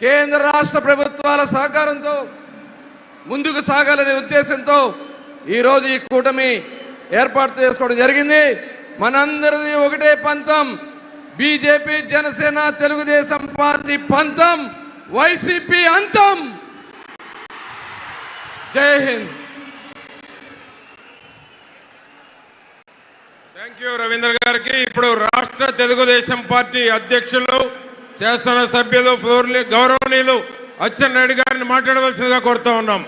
కేంద్ర రాష్ట్ర ప్రభుత్వాల సహకారంతో ముందుకు సాగాలనే ఉద్దేశంతో ఈరోజు ఈ కూటమి ఏర్పాటు చేసుకోవడం జరిగింది. మనందరిది ఒకటే పంతం. బీజేపీ జనసేన తెలుగుదేశం పార్టీ పంతం. వైసీపీ అంతం. జై హింద్. థ్యాంక్ యూ రవీంద్ర గారికి. ఇప్పుడు రాష్ట్ర తెలుగుదేశం పార్టీ అధ్యక్షులు శాసనసభ్యులు ఫ్లోర్ గౌరవనీయులు అచ్చెన్నాయుడు గారిని మాట్లాడవలసిందిగా కోరుతా ఉన్నాం.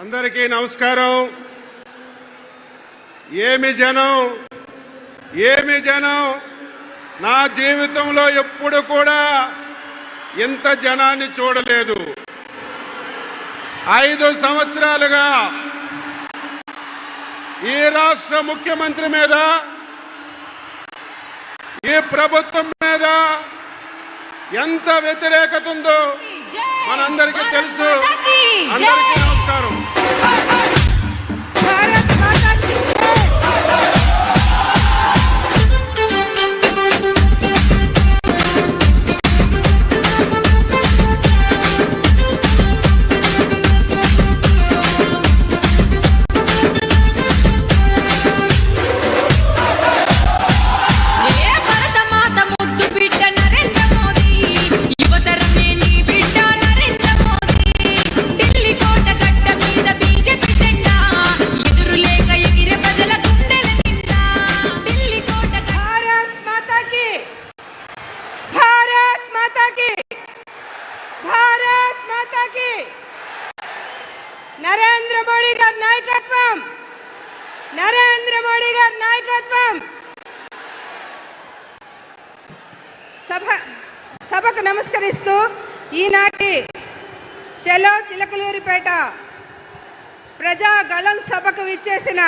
అందరికీ నమస్కారం. ఏమి జనం ఏమి జనం నా జీవితంలో ఎప్పుడు కూడా ఇంత జనాన్ని చూడలేదు. ఐదు సంవత్సరాలుగా ఈ రాష్ట్ర ముఖ్యమంత్రి మీద ఈ ప్రభుత్వం మీద ఎంత వ్యతిరేకత ఉందో మనందరికీ తెలుసు. అందరికీ నమస్కారం. నరేంద్ర మోడీ గారి నాయకత్వం! నరేంద్ర మోడీ గారి నాయకత్వం! సభ సభకు నమస్కరిస్తూ ఈనాటి చలో చిలకలూరిపేట ప్రజా గళం సభకు విచ్చేసిన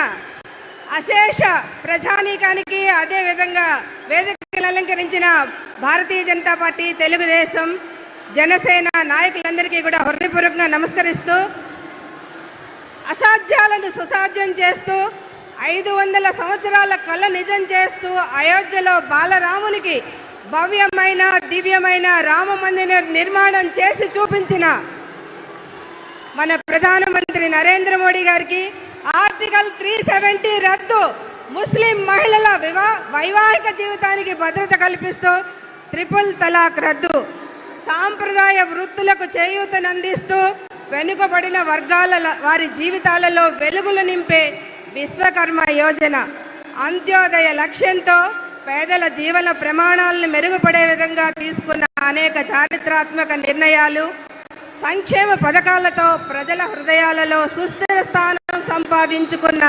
అశేష ప్రజానీకానికి అదేవిధంగా వేదికలు అలంకరించిన భారతీయ జనతా పార్టీ తెలుగుదేశం జనసేన నాయకులందరికీ కూడా హృదయపూర్వకంగా నమస్కరిస్తూ అసాధ్యాలను సుసాధ్యం చేస్తూ ఐదు వందల సంవత్సరాల కళ నిజం చేస్తూ అయోధ్యలో బాలరామునికి భవ్యమైన దివ్యమైన రామ మందిర నిర్మాణం చేసి చూపించిన మన ప్రధానమంత్రి నరేంద్ర మోడీ గారికి ఆర్టికల్ త్రీ సెవెంటీ రద్దు ముస్లిం మహిళల వివా వైవాహిక జీవితానికి భద్రత కల్పిస్తూ ట్రిపుల్ తలాక్ రద్దు. సాంప్రదాయ వృత్తులకు చేయూతనందిస్తూ వెనుకబడిన వర్గాల వారి జీవితాలలో వెలుగులు నింపే విశ్వకర్మ యోజన. అంత్యోదయ లక్ష్యంతో పేదల జీవన ప్రమాణాలను మెరుగుపడే విధంగా తీసుకున్న అనేక చారిత్రాత్మక నిర్ణయాలు సంక్షేమ పథకాలతో ప్రజల హృదయాలలో సుస్థిర స్థానం సంపాదించుకున్న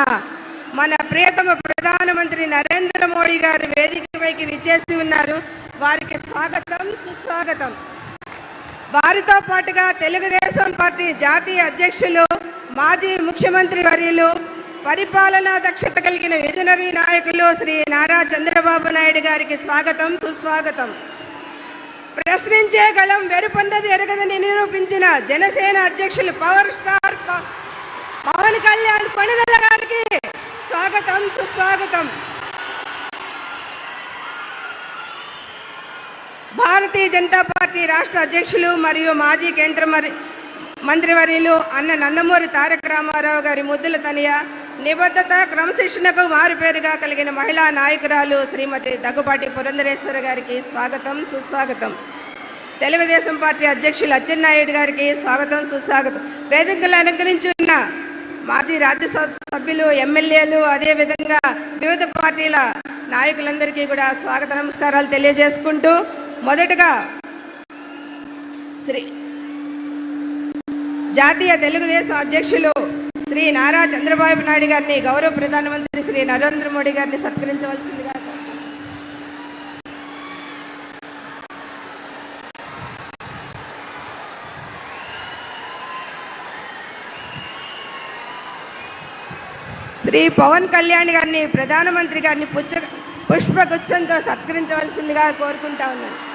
మన ప్రియతమ ప్రధానమంత్రి నరేంద్ర మోడీ గారు వేదికపైకి విచ్చేసి ఉన్నారు. వారికి స్వాగతం సుస్వాగతం. వారితో పాటుగా తెలుగుదేశం పార్టీ జాతీయ అధ్యక్షులు మాజీ ముఖ్యమంత్రి వర్యులు పరిపాలనా దక్షత కలిగిన విజనరీ నాయకులు శ్రీ నారా చంద్రబాబు నాయుడు గారికి స్వాగతం సుస్వాగతం. ప్రశ్నించే గళం వెరుపొందది ఎరగదని నిరూపించిన జనసేన అధ్యక్షులు పవర్ స్టార్ ప- పవన్ కళ్యాణ్ కొణిదల గారికి స్వాగతం సుస్వాగతం. భారతీయ జనతా పార్టీ రాష్ట్ర అధ్యక్షులు మరియు మాజీ కేంద్ర మంత్రివర్యులు అన్న నందమూరి తారక రామారావు గారి ముద్దుల తనియ నిబద్ధత క్రమశిక్షణకు మారుపేరుగా కలిగిన మహిళా నాయకురాలు శ్రీమతి దగ్గుపాటి పురంధరేశ్వర గారికి స్వాగతం సుస్వాగతం. తెలుగుదేశం పార్టీ అధ్యక్షులు అచ్చెన్నాయుడు గారికి స్వాగతం సుస్వాగతం. వేదికలు అనుగ్రహించున్న ఉన్న మాజీ రాజ్యసభ సభ్యులు ఎమ్మెల్యేలు అదేవిధంగా వివిధ పార్టీల నాయకులందరికీ కూడా స్వాగత నమస్కారాలు తెలియజేసుకుంటూ మొదటగా శ్రీ జాతీయ తెలుగుదేశం అధ్యక్షులు శ్రీ నారా చంద్రబాబు నాయుడు గారిని గౌరవ ప్రధానమంత్రి శ్రీ నరేంద్ర మోడీ గారిని సత్కరించవలసిందిగా శ్రీ పవన్ కళ్యాణ్ గారిని ప్రధానమంత్రి గారిని పుచ్చ పుష్పగుచ్చంతో సత్కరించవలసిందిగా కోరుకుంటా ఉన్నాను.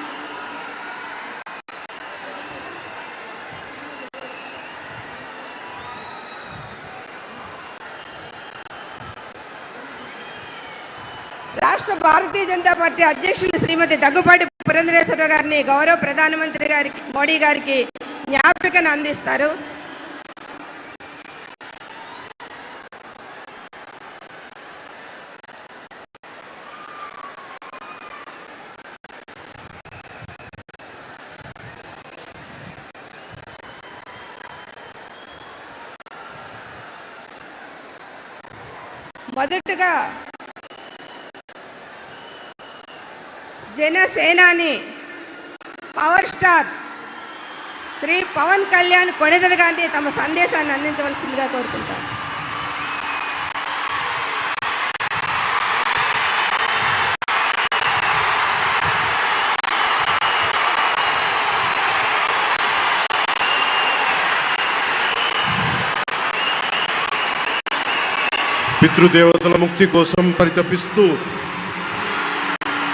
రాష్ట్ర భారతీయ జనతా పార్టీ అధ్యక్షులు శ్రీమతి దగ్గుపాటి పురంధరేశ్వర గారిని గౌరవ ప్రధానమంత్రి గారికి మోడీ గారికి జ్ఞాపికను అందిస్తారు. మొదటగా జనసేనాని పవర్ స్టార్ శ్రీ పవన్ కళ్యాణ్ కొణిదల గాంధీ తమ సందేశాన్ని అందించవలసిందిగా కోరుకుంటారు. పితృదేవతల ముక్తి కోసం పరితపిస్తూ